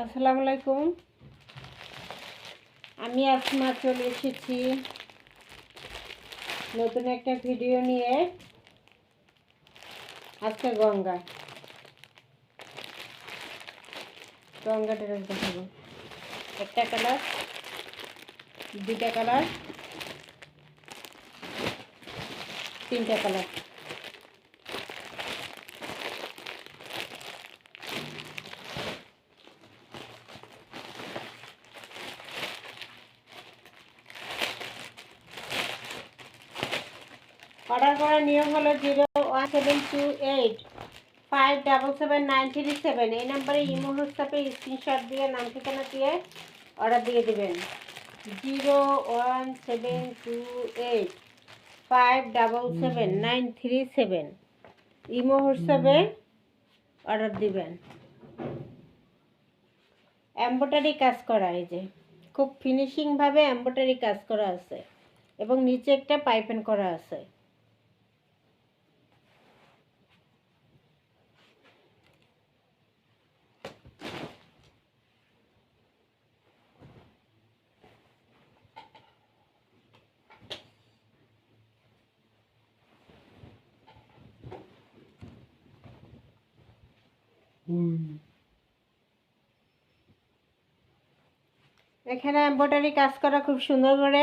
আসসালামু আলাইকুম। আমি আসমা চলে এসেছি নতুন একটা ভিডিও নিয়ে আজকে গঙ্গা। গঙ্গা ড্রেস দেখাবো। একটা কালার দুটা কালার, তিনটা কালার অর্ডার করার নিয়ম হলো zero one seven two eight, five double seven nine three seven. এই নাম্বারে ইমো হোয়াটসঅ্যাপে স্ক্রিনশট দিয়ে, নাম ঠিকানা দিয়ে অর্ডার দিয়ে দেবেন। Zero one seven two eight, five double seven nine three seven. Imo হোয়াটসঅ্যাপে অর্ডার দিবেন। এম্ব্রয়ডারি কাজ করা, এই যে খুব ফিনিশিংভাবে এম্ব্রয়ডারি কাজ করা আছে। এবং নিচে একটা পাইপেন করা আছে। এখানে এম্ব্রয়ডারি কাজ করা খুব সুন্দর করে।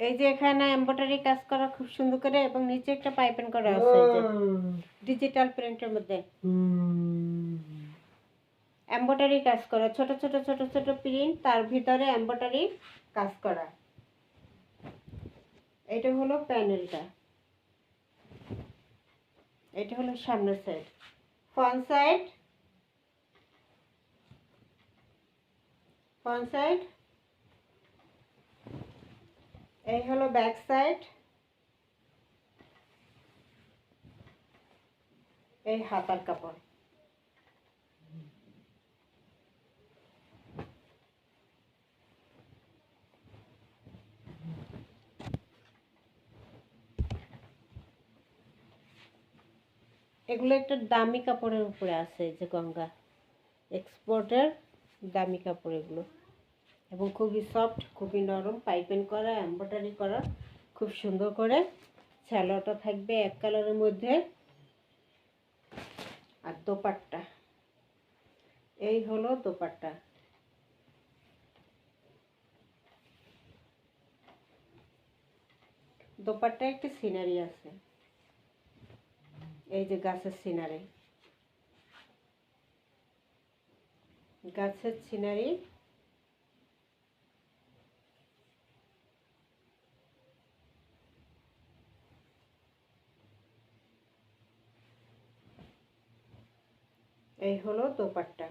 এই যে এখানে এম্ব্রয়ডারি কাজ করা খুব সুন্দর করে এবং নিচে একটা পাইপেন করা আছে ডিজিটাল প্রিন্টের মধ্যে। এম্ব্রয়ডারি কাজ করা ছোট ছোট ছোট ছোট প্রিন্ট তার ভিতরে এম্ব্রয়ডারি কাজ করা। এটা হলো প্যানেলটা। এটা হলো সামনের side front side front side এই হলো ব্যাক সাইড এই হাতার কাপড়। এগুলো একটা দামি কাপড়ের উপরে আছে যে গঙ্গা এক্সপোর্টের দামি কাপড় এগুলো। এবং খুবই সফট খুবই নরম পাইপেন করা এম্ব্রয়ডারি করা, খুব সুন্দর করে। স্যালোটা থাকবে এক কালারের মধ্যে। আর দোপাট্টা। এই হলো দোপাট্টা। দোপাট্টা একটা সিনারি আছে। এই যে গাছের সিনারি। গাছের সিনারি। এই হলো দোপাট্টা।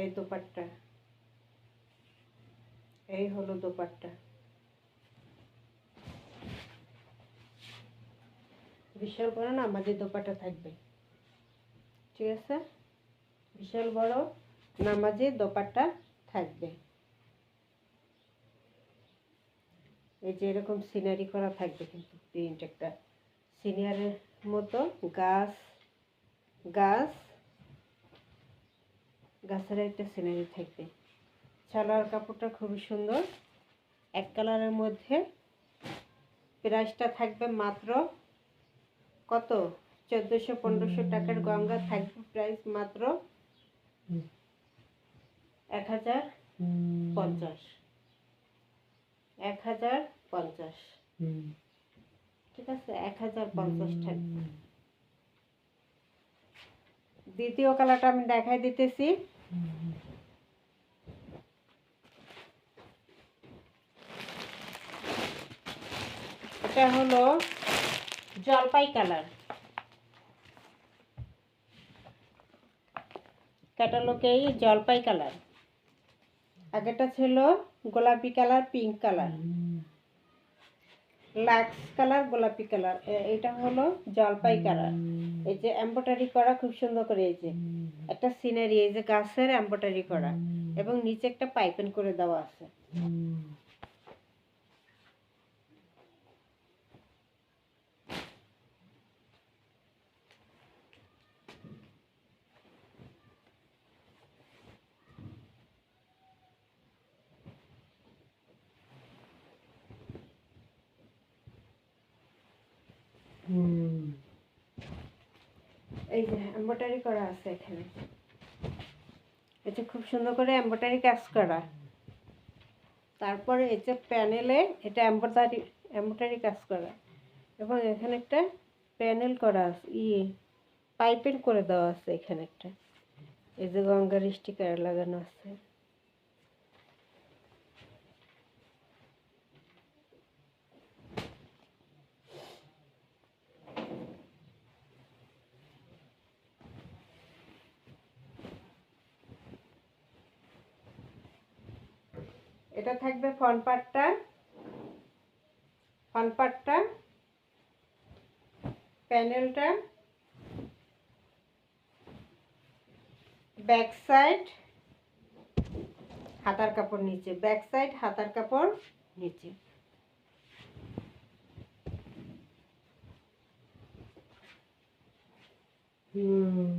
এই দোপাট্টা। এই হলো দোপাট্টা। বিশাল বড় না, আমাদের দোপাট্টা থাকবে। ঠিক আছে? বিশাল বড় নামাজে দোপাট্টা থাকবে। এই যে এরকম সিনারি করা থাকবে কিন্তু প্রিন্ট একটা। সিনিয়রের মতো গাছ গাছ, গাছের একটা সিনারি থাকবে। সালোয়ার কাপড়টা খুবই সুন্দর। এক কালারের মধ্যে প্রাইসটা থাকবে মাত্র কত? চোদ্দোশো পনেরোশো টাকার গঙ্গা থাকবে প্রাইস মাত্র এক হাজার পঞ্চাশ। এক হাজার পঞ্চাশ ঠিক আছে এক হাজার পঞ্চাশ থাকবে দ্বিতীয় কালারটা আমি দেখাই দিতেছি। এটা হলো জলপাই কালার। ক্যাটালগেই জলপাই কালার। আগেটা ছিল গোলাপি কালার পিঙ্ক কালার। লাক্স কালার, গোলাপি কালার। এটা হলো জলপাই কালার। এই যে এম্ব্রয়ডারি করা খুব সুন্দর করে এই যে। একটা সিনারি এই যে গাছের এম্ব্রয়ডারি করা। এবং নিচে একটা পাইপেন করে দেওয়া আছে। এই যে এম্ব্রয়ডারি করা আছে এখানে। এটা খুব সুন্দর করে এম্ব্রয়ডারি কাজ করা। তারপরে এই যে প্যানেলে এটা এম্ব্রয়ডারি এম্ব্রয়ডারি কাজ করা। এবং এখানে একটা প্যানেল করা আছে ইয়ে পাইপের করে দেওয়া আছে এখানে একটা। এই যে গঙ্গার স্টিকার লাগানো আছে। ফন পার্টটা ফ্রন্ট পার্টটা প্যানেলটা ব্যাক সাইড হাতার কাপড় নিচে ব্যাক সাইড হাতার কাপড় নিচে। হুম।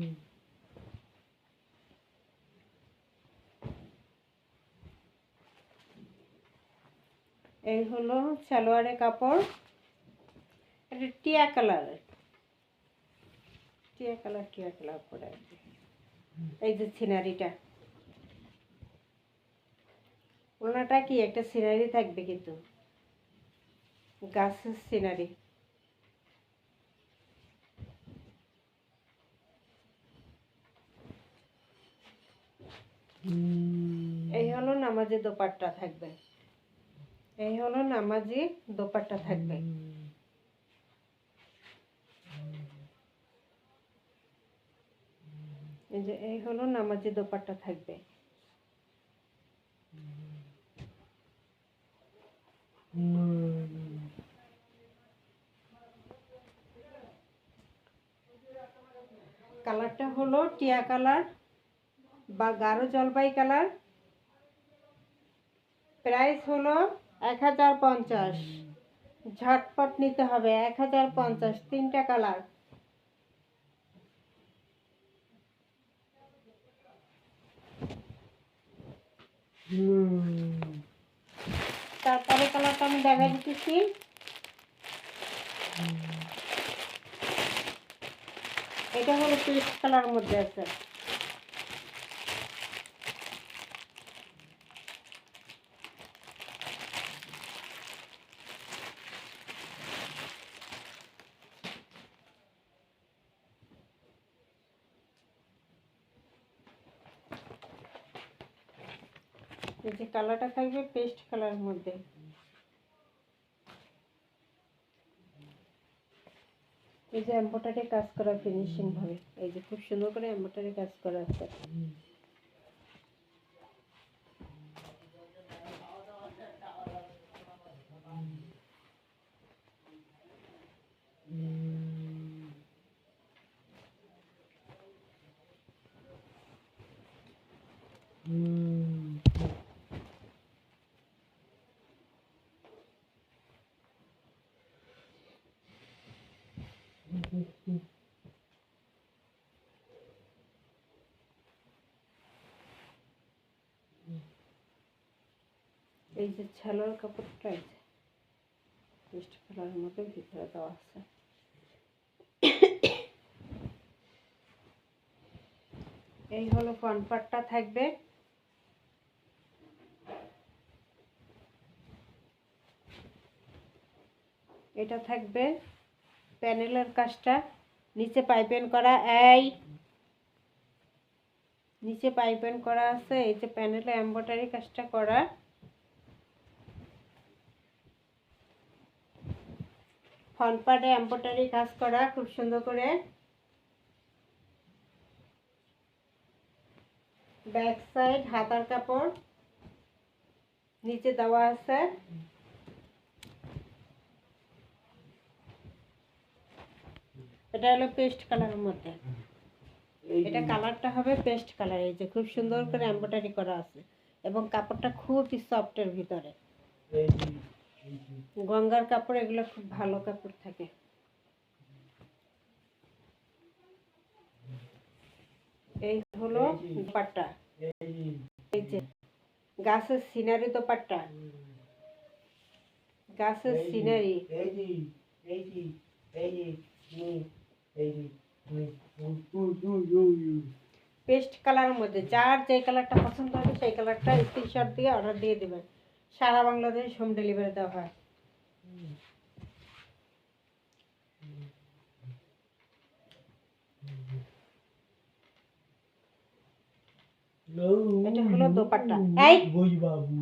এই হলো সালোয়ারের কাপড়। এটা টিয়া কালার। টিয়া কালার টিয়া কালার করে। এই যে সিনারিটা। ওনাটা কি একটা সিনারি থাকবে কিন্তু? গাছের সিনারি। এই হলো নামাজে দোপাট্টা থাকবে। এই হলো নামাজি দোপাট্টা থাকবে। এই যে এই হলো নামাজি দোপাট্টা থাকবে। কালারটা হলো টিয়া কালার বা গাঢ় জলপাই কালার। প্রাইস হলো এক হাজার পঞ্চাশ। ঝটপট নিতে হবে, এক হাজার পঞ্চাশ, তিনটা কালার। তারপরে কালারটা আমি দেখা দিতেছি। এটা হলো পেস্ট কালার মধ্যে আছে। এই যে কালারটা থাকবে পেস্ট কালারের মধ্যে। এই যে এম্বোটারি কাজ করা ফিনিশিং ভাবে এই যে খুব সুন্দর করে এম্বোটারি কাজ করা আছে। এই যে ছালোয়ার কাপড়টা, এই যে কালারের মধ্যে ভিতরে দেওয়া আছে। এই হলো ফ্রন্ট পার্টটা থাকবে। এটা থাকবে প্যানেলের কাজটা। নিচে পাইপেন করা, এই নিচে পাইপেন করা আছে, এই যে প্যানেলে এম্ব্রয়ডারি কাজটা করা। ফ্রন্ট পার্টে এম্ব্রয়ডারি কাজ করা খুব সুন্দর করে। ব্যাক সাইড হাতার কাপড় নিচে দেওয়া আছে। এটা হলো পেস্ট কালারের মধ্যে। এটা কালারটা হবে পেস্ট কালার এই যে খুব সুন্দর করে এম্ব্রয়ডারি করা আছে। এবং কাপড়টা খুবই সফটের ভিতরে। গঙ্গার কাপড় এগুলো খুব ভালো কাপড় থাকে এই হলো দোপাট্টা এই যে গাছের সিনারি দোপাট্টা গাছের সিনারি পেস্ট কালারের মধ্যে যার যে কালারটা পছন্দ হবে সেই কালারটা স্ক্রিনশট দিয়ে অর্ডার দিয়ে দেবেন সারা বাংলাদেশ হোম ডেলিভারি দেওয়া হয়। এটা হলো দোপাট্টা। এই! বাবু।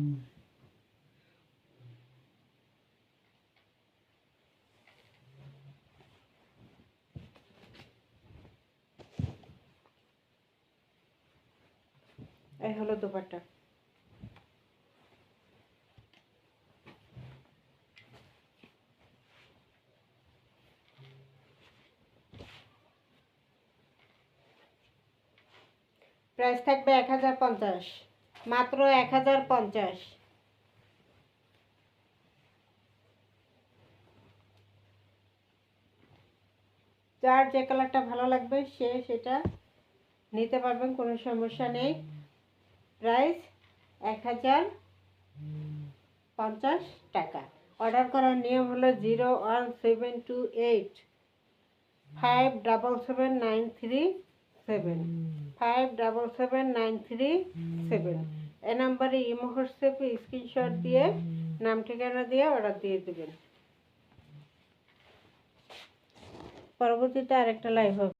এই হলো দোপাট্টা। প্রাইস থাকবে এক হাজার পঞ্চাশ। মাত্র এক হাজার পঞ্চাশ। যার যে কালারটা ভালো লাগবে, সে সেটা নিতে পারবেন, কোনো সমস্যা নেই। প্রাইস এক হাজার পঞ্চাশ টাকা। অর্ডার করার নিয়ম হলো zero one seven two eight five double seven nine three seven. Five double seven nine three seven এ নাম্বারে ইমো, হোয়াটসঅ্যাপে স্ক্রিনশট দিয়ে নাম, ঠিকানা দিয়ে অর্ডার দিয়ে দেবেন। পরবর্তীতে আরেকটা লাইভ হবে।